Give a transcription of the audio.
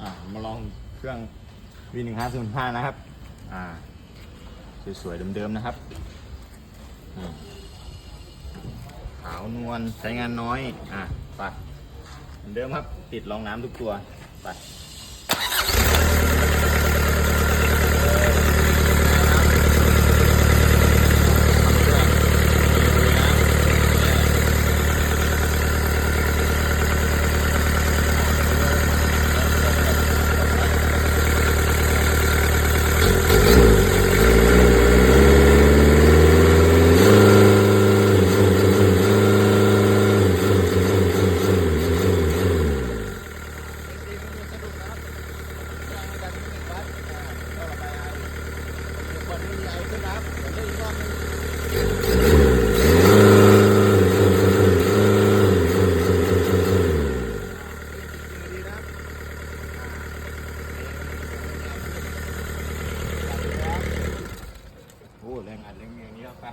อ่ามาลองเครื่อง V 1 5 0 5 นะครับ อ่า สวยๆเดิมๆนะครับขาวนวลใช้งานน้อย อะไปเหมือนเดิมครับ ติดรองน้ำทุกตัว ไป แรงอัดแรงเมียงนี้แล้วไป